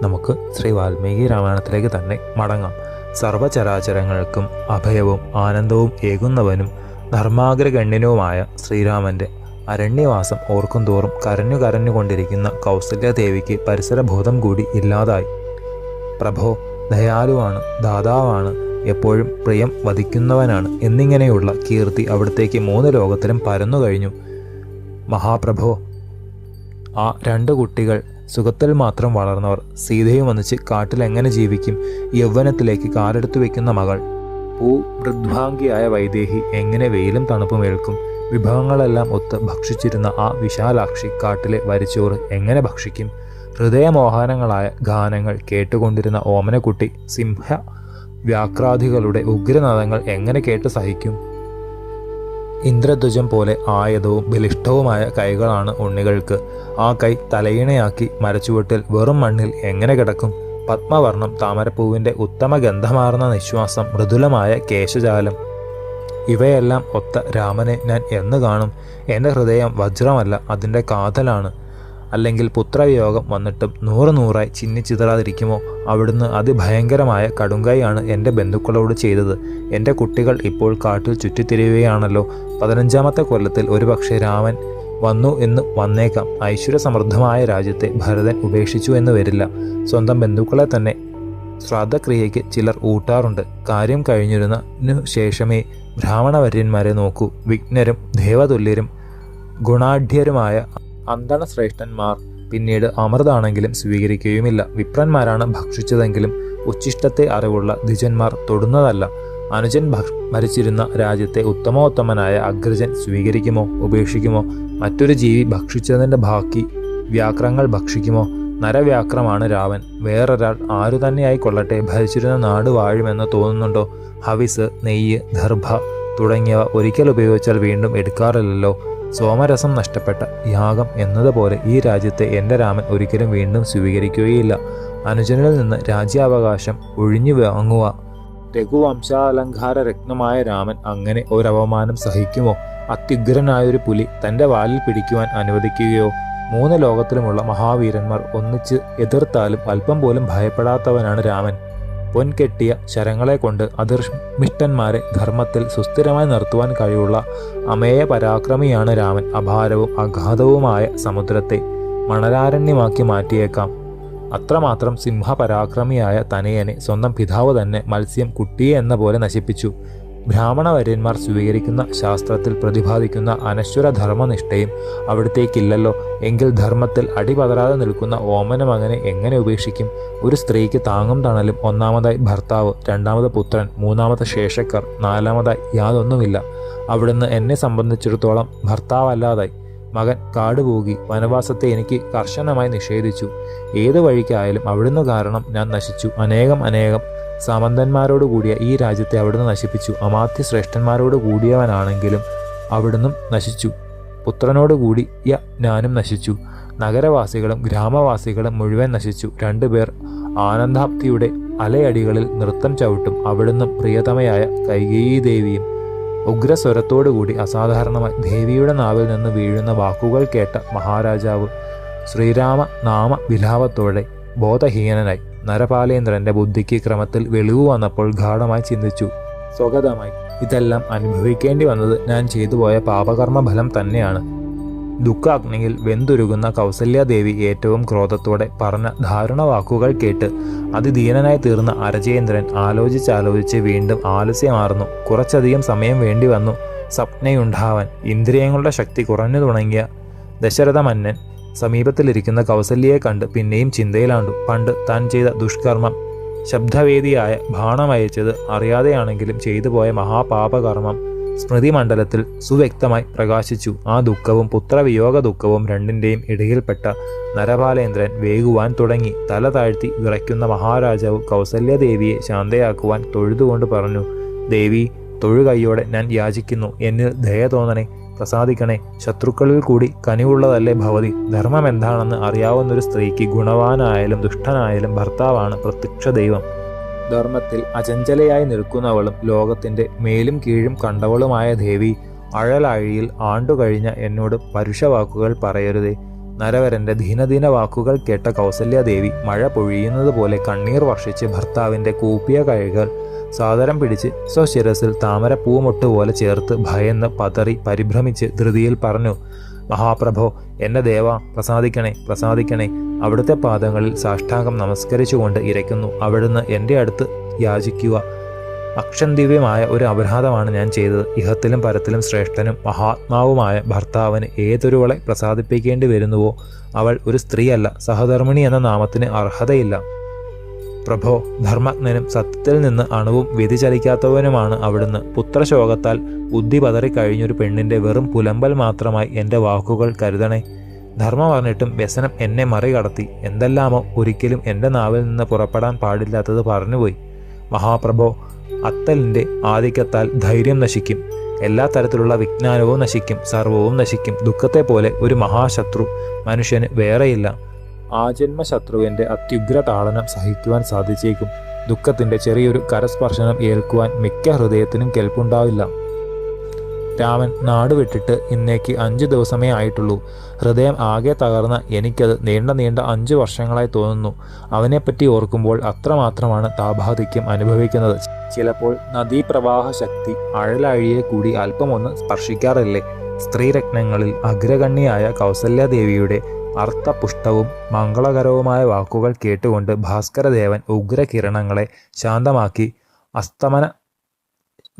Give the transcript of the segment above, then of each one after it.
നമുക്ക് ശ്രീ വാൽമീകി രാമായണത്തിലേക്ക് തന്നെ മടങ്ങാം. സർവചരാചരങ്ങൾക്കും അഭയവും ആനന്ദവും ഏകുന്നവനും ധർമാഗ്രഗണ്യനുമായ ശ്രീരാമന്റെ അരണ്യവാസം ഓർക്കും തോറും കരഞ്ഞു കരഞ്ഞുകൊണ്ടിരിക്കുന്ന കൗസല്യദേവിക്ക് പരിസരബോധം കൂടി ഇല്ലാതായി. പ്രഭോ ദയാലുവാണ് ദാതാവാണ് എപ്പോഴും പ്രിയം വധിക്കുന്നവനാണ് എന്നിങ്ങനെയുള്ള കീർത്തി അവിടത്തേക്ക് മൂന്ന് ലോകത്തിലും പരന്നു കഴിഞ്ഞു മഹാപ്രഭോ ആ രണ്ട് കുട്ടികൾ സുഖത്തിൽ മാത്രം വളർന്നവർ സീതയും വന്നിച്ച് കാട്ടിൽ എങ്ങനെ ജീവിക്കും? യൗവനത്തിലേക്ക് കാലെടുത്തു വെക്കുന്ന മകൾ. പൂ വൃദ്ധാംഗിയായ വൈദേഹി എങ്ങനെ വെയിലും തണുപ്പും ഏൽക്കും? വിഭവങ്ങളെല്ലാം ഒത്ത് ഭക്ഷിച്ചിരുന്ന ആ വിശാലാക്ഷി കാട്ടിലെ വരിച്ചോറ് എങ്ങനെ ഭക്ഷിക്കും? ഹൃദയമോഹനങ്ങളായ ഗാനങ്ങൾ കേട്ടുകൊണ്ടിരുന്ന ഓമനക്കുട്ടി സിംഹ വ്യാക്രാധികളുടെ ഉഗ്രനാദങ്ങൾ എങ്ങനെ കേട്ട് സഹിക്കും? ഇന്ദ്രധ്വജം പോലെ ആയതവും ബലിഷ്ഠവുമായ കൈകളാണ് ഉണ്ണികൾക്ക്. ആ കൈ തലയിണയാക്കി മരച്ചുവട്ടിൽ വെറും മണ്ണിൽ എങ്ങനെ കിടക്കും? പത്മവർണം താമരപ്പൂവിന്റെ ഉത്തമ ഗന്ധമാർന്ന നിശ്വാസം മൃദുലമായ കേശജാലം. ഇവയെല്ലാം ഒത്ത രാമനെ ഞാൻ എന്ന് കാണും. എന്റെ ഹൃദയം വജ്രമല്ല അതിന്റെ കാതലാണ്. അല്ലെങ്കിൽ പുത്രവിയോഗം വന്നിട്ടും നൂറ് നൂറായി ചിന്നിച്ചിതറാതിരിക്കുമോ അവിടുന്ന് അതിഭയങ്കരമായ കടുങ്കൈയാണ് എന്റെ ബന്ധുക്കളോട് ചെയ്തത്. എന്റെ കുട്ടികൾ ഇപ്പോൾ കാട്ടിൽ ചുറ്റിത്തിരിയുകയാണല്ലോ. പതിനഞ്ചാമത്തെ കൊല്ലത്തിൽ ഒരുപക്ഷെ രാമൻ വന്നു എന്ന് വന്നേക്കാം. ഐശ്വര്യസമൃദ്ധമായ രാജ്യത്തെ ഭരതൻ ഉപേക്ഷിച്ചു എന്ന് വരില്ല. സ്വന്തം ബന്ധുക്കളെ തന്നെ ശ്രാദ്ധക്രിയയ്ക്ക് ചിലർ ഊട്ടാറുണ്ട്. കാര്യം കഴിഞ്ഞിരുന്നതിനു ശേഷമേ ബ്രാഹ്മണവര്യന്മാരെ നോക്കൂ. വിഘ്നരും ദേവതുല്യരും ഗുണാഢ്യരുമായ അന്തണ ശ്രേഷ്ഠന്മാർ പിന്നീട് അമൃതാണെങ്കിലും സ്വീകരിക്കുകയുമില്ല. വിപ്രന്മാരാണ് ഭക്ഷിച്ചതെങ്കിലും ഉച്ഛിഷ്ടത്തെ അറിവുള്ള ദ്വിജന്മാർ തൊടുന്നതല്ല. അനുജൻ മരിച്ചിരുന്ന രാജ്യത്തെ ഉത്തമോത്തമനായ അഗ്രജൻ സ്വീകരിക്കുമോ? ഉപേക്ഷിക്കുമോ? മറ്റൊരു ജീവി ഭക്ഷിച്ചതിന്റെ ബാക്കി വ്യാക്രങ്ങൾ ഭക്ഷിക്കുമോ? നരവ്യാക്രമാണ് രാവൻ. വേറൊരാൾ ആരു തന്നെയായി കൊള്ളട്ടെ ഭരിച്ചിരുന്ന നാട് വാഴുമെന്ന് തോന്നുന്നുണ്ടോ? ഹവിസ് നെയ്യ് ദർഭ തുടങ്ങിയവ ഒരിക്കൽ ഉപയോഗിച്ചാൽ വീണ്ടും എടുക്കാറില്ലല്ലോ. സോമരസം നഷ്ടപ്പെട്ട യാഗം എന്നതുപോലെ ഈ രാജ്യത്തെ എന്റെ രാമൻ ഒരിക്കലും വീണ്ടും സ്വീകരിക്കുകയില്ല. അനുജനിൽ നിന്ന് രാജ്യാവകാശം ഒഴിഞ്ഞു വാങ്ങുക രഘുവംശാലങ്കാര രത്നമായ രാമൻ അങ്ങനെ ഒരവമാനം സഹിക്കുമോ? അത്യുഗ്രനായൊരു പുലി തന്റെ വാലിൽ പിടിക്കുവാൻ അനുവദിക്കുകയോ? മൂന്ന് ലോകത്തിലുമുള്ള മഹാവീരന്മാർ ഒന്നിച്ച് എതിർത്താലും അല്പം പോലും ഭയപ്പെടാത്തവനാണ് രാമൻ. പൊൻകെട്ടിയ ശരങ്ങളെ കൊണ്ട് അധിർമിഷ്ടന്മാരെ ധർമ്മത്തിൽ സുസ്ഥിരമായി നിർത്തുവാൻ കഴിവുള്ള അമേയ പരാക്രമിയാണ് രാമൻ. അപാരവും അഗാധവുമായ സമുദ്രത്തെ മണലാരണ്യമാക്കി മാറ്റിയേക്കാം. അത്രമാത്രം സിംഹപരാക്രമിയായ തനയനെ സ്വന്തം പിതാവ് തന്നെ മത്സ്യം കുട്ടിയെ എന്ന പോലെ നശിപ്പിച്ചു. ബ്രാഹ്മണവര്യന്മാർ സ്വീകരിക്കുന്ന ശാസ്ത്രത്തിൽ പ്രതിപാദിക്കുന്ന അനശ്വര ധർമ്മനിഷ്ഠയും അവിടത്തേക്കില്ലല്ലോ. എങ്കിൽ ധർമ്മത്തിൽ അടിപതരാതെ നിൽക്കുന്ന ഓമന മകനെ എങ്ങനെ ഉപേക്ഷിക്കും? ഒരു സ്ത്രീക്ക് താങ്ങും തണലും ഒന്നാമതായി ഭർത്താവ് രണ്ടാമത് പുത്രൻ മൂന്നാമത് ശേഷക്കർ നാലാമതായി യാതൊന്നുമില്ല. അവിടുന്ന് എന്നെ സംബന്ധിച്ചിടത്തോളം ഭർത്താവല്ലാതായി. മകൻ കാടുപോകി വനവാസത്തെ എനിക്ക് കർശനമായി നിഷേധിച്ചു. ഏതു വഴിക്കായാലും അവിടുന്ന് കാരണം ഞാൻ നശിച്ചു. അനേകം അനേകം സാമന്തന്മാരോട് കൂടിയ ഈ രാജ്യത്തെ അവിടുന്ന് നശിപ്പിച്ചു. അമാത്യ ശ്രേഷ്ഠന്മാരോട് കൂടിയവനാണെങ്കിലും അവിടുന്നും നശിച്ചു. പുത്രനോട് കൂടിയ ഞാനും നശിച്ചു. നഗരവാസികളും ഗ്രാമവാസികളും മുഴുവൻ നശിച്ചു. രണ്ടുപേർ ആനന്ദാപ്തിയുടെ അലയടികളിൽ നൃത്തം ചവിട്ടും. അവിടുന്ന് പ്രിയതമയായ കൈകേയി ദേവിയും ഉഗ്രസ്വരത്തോടുകൂടി അസാധാരണമായി ദേവിയുടെ നാവിൽ നിന്ന് വീഴുന്ന വാക്കുകൾ കേട്ട മഹാരാജാവ് ശ്രീരാമ നാമ വിലാപത്തോടെ ബോധഹീനനായി. നരപാലേന്ദ്രന്റെ ബുദ്ധിക്ക് ക്രമത്തിൽ വെളിവ് വന്നപ്പോൾ ഗാഠമായി ചിന്തിച്ചു. സ്വഗതമായി. ഇതെല്ലാം അനുഭവിക്കേണ്ടി വന്നത് ഞാൻ ചെയ്തുപോയ പാപകർമ്മ ഫലം തന്നെയാണ്. ദുഃഖാഗ്നിയിൽ വെന്തുരുകുന്ന കൗസല്യാദേവി ഏറ്റവും ക്രോധത്തോടെ പറഞ്ഞ ധാരുണ വാക്കുകൾ കേട്ട് അതിദീനനായി തീർന്ന അരജേന്ദ്രൻ ആലോചിച്ചാലോചിച്ച് വീണ്ടും ആലസ്യമാർന്നു. കുറച്ചധികം സമയം വേണ്ടി വന്നു. സ്വപ്നയുണ്ടാവാൻ ഇന്ദ്രിയങ്ങളുടെ ശക്തി കുറഞ്ഞു തുടങ്ങിയ ദശരഥ മന്നൻ സമീപത്തിലിരിക്കുന്ന കൗസല്യയെ കണ്ട് പിന്നെയും ചിന്തയിലാണ്ടു. പണ്ട് താൻ ചെയ്ത ദുഷ്കർമ്മം ശബ്ദവേദിയായ ബാണമയച്ചത് അറിയാതെയാണെങ്കിലും ചെയ്തു പോയ മഹാപാപകർമ്മം സ്മൃതിമണ്ഡലത്തിൽ സുവ്യക്തമായി പ്രകാശിച്ചു. ആ ദുഃഖവും പുത്രവിയോഗ ദുഃഖവും രണ്ടിന്റെയും ഇടയിൽപ്പെട്ട നരപാലേന്ദ്രൻ വേകുവാൻ തുടങ്ങി. തല താഴ്ത്തി വിറയ്ക്കുന്ന മഹാരാജാവ് കൗസല്യദേവിയെ ശാന്തയാക്കുവാൻ തൊഴുതുകൊണ്ട് പറഞ്ഞു ദേവി തൊഴുകൈയോടെ ഞാൻ യാചിക്കുന്നു. എന്നിൽ ദയ തോന്നണേ. പ്രസാദിക്കണേ. ശത്രുക്കളിൽ കൂടി കനിവുള്ളതല്ലേ ഭവതി? ധർമ്മം എന്താണെന്ന് അറിയാവുന്ന ഒരു സ്ത്രീക്ക് ഗുണവാനായാലും ദുഷ്ടനായാലും ഭർത്താവാണ് പ്രത്യക്ഷ ദൈവം. ധർമ്മത്തിൽ അചഞ്ചലയായി നിൽക്കുന്നവളും ലോകത്തിന്റെ മേലും കീഴും കണ്ടവളുമായ ദേവി അഴലാഴിയിൽ ആണ്ടുകഴിഞ്ഞ എന്നോട് പരുഷവാക്കുകൾ പറയരുതേ. നരവരന്റെ ദീനദീന വാക്കുകൾ കേട്ട കൗസല്യാദേവി മഴ പൊഴിയുന്നത് പോലെ കണ്ണീർ വർഷിച്ച് ഭർത്താവിന്റെ കൂപ്പിയ കൈകൾ സാദരം പിടിച്ച് സ്വശിരസിൽ താമര പൂമൊട്ട് പോലെ ചേർത്ത് ഭയന്ന് പതറി പരിഭ്രമിച്ച് ധൃതിയിൽ പറഞ്ഞു മഹാപ്രഭോ എന്നെ ദേവ പ്രസാദിക്കണേ പ്രസാദിക്കണേ. അവിടുത്തെ പാദങ്ങളിൽ സാഷ്ടാംഗം നമസ്കരിച്ചുകൊണ്ട് ഇരയ്ക്കുന്നു. അവിടുന്ന് എന്റെ അടുത്ത് യാചിക്കുക. അക്ഷന്തിവ്യമായ ഒരു അപരാധമാണ് ഞാൻ ചെയ്തത്. ഇഹത്തിലും പരത്തിലും ശ്രേഷ്ഠനും മഹാത്മാവുമായ ഭർത്താവിന് ഏതൊരുവളെ പ്രസാദിപ്പിക്കേണ്ടി വരുന്നുവോ? അവൾ ഒരു സ്ത്രീയല്ല സഹധർമ്മിണി എന്ന നാമത്തിന് അർഹതയില്ല. പ്രഭോ ധർമ്മജ്ഞനും സത്യത്തിൽ നിന്ന് അണുവും വ്യതിചലിക്കാത്തവനുമാണ് അവിടുന്ന്. പുത്രശോകത്താൽ ബുദ്ധി പതറിക്കഴിഞ്ഞൊരു പെണ്ണിന്റെ വെറും പുലമ്പൽ മാത്രമായി എന്റെ വാക്കുകൾ കരുതണേ. ധർമ്മം പറഞ്ഞിട്ടും വ്യസനം എന്നെ മറികടത്തി. എന്തെല്ലാമോ ഒരിക്കലും എന്റെ നാവിൽ നിന്ന് പുറപ്പെടാൻ പാടില്ലാത്തത് പറഞ്ഞുപോയി. മഹാപ്രഭോ അത്തലിന്റെ ആധിക്യത്താൽ ധൈര്യം നശിക്കും. എല്ലാ തരത്തിലുള്ള വിജ്ഞാനവും നശിക്കും സർവവും നശിക്കും. ദുഃഖത്തെ പോലെ ഒരു മഹാശത്രു മനുഷ്യന് വേറെയില്ല. ആജന്മ ശത്രുവിന്റെ അത്യുഗ്ര താളനം സഹിക്കുവാൻ സാധിച്ചേക്കും. ദുഃഖത്തിന്റെ ചെറിയൊരു കരസ്പർശനം ഏൽക്കുവാൻ മിക്ക ഹൃദയത്തിനും കെൽപ്പുണ്ടാവില്ല രാമൻ നാട് വിട്ടിട്ട് ഇന്നേക്ക് അഞ്ച് ദിവസമേ ആയിട്ടുള്ളൂ. ഹൃദയം ആകെ തകർന്ന എനിക്കത് നീണ്ട നീണ്ട അഞ്ച് വർഷങ്ങളായി തോന്നുന്നു. അവനെപ്പറ്റി ഓർക്കുമ്പോൾ അത്രമാത്രമാണ് താപാധിക്യം അനുഭവിക്കുന്നത്. ചിലപ്പോൾ നദീപ്രവാഹ ശക്തി അഴലഴിയെ കൂടി അല്പമൊന്ന് സ്പർശിക്കാറില്ലേ? സ്ത്രീരത്നങ്ങളിൽ അഗ്രഗണ്യായ കൗസല്യാദേവിയുടെ അർത്ഥപുഷ്ടവും മംഗളകരവുമായ വാക്കുകൾ കേട്ടുകൊണ്ട് ഭാസ്കരദേവൻ ഉഗ്രകിരണങ്ങളെ ശാന്തമാക്കി അസ്തമന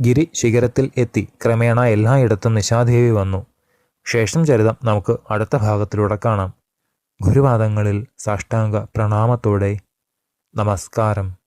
ഗിരി ശിഖരത്തിൽ എത്തി. ക്രമേണ എല്ലായിടത്തും നിശാദേവി വന്നു. ശേഷം ചരിതം നമുക്ക് അടുത്ത ഭാഗത്തിലൂടെ കാണാം. ഗുരുവാദങ്ങളിൽ സാഷ്ടാംഗ പ്രണാമത്തോടെ നമസ്കാരം.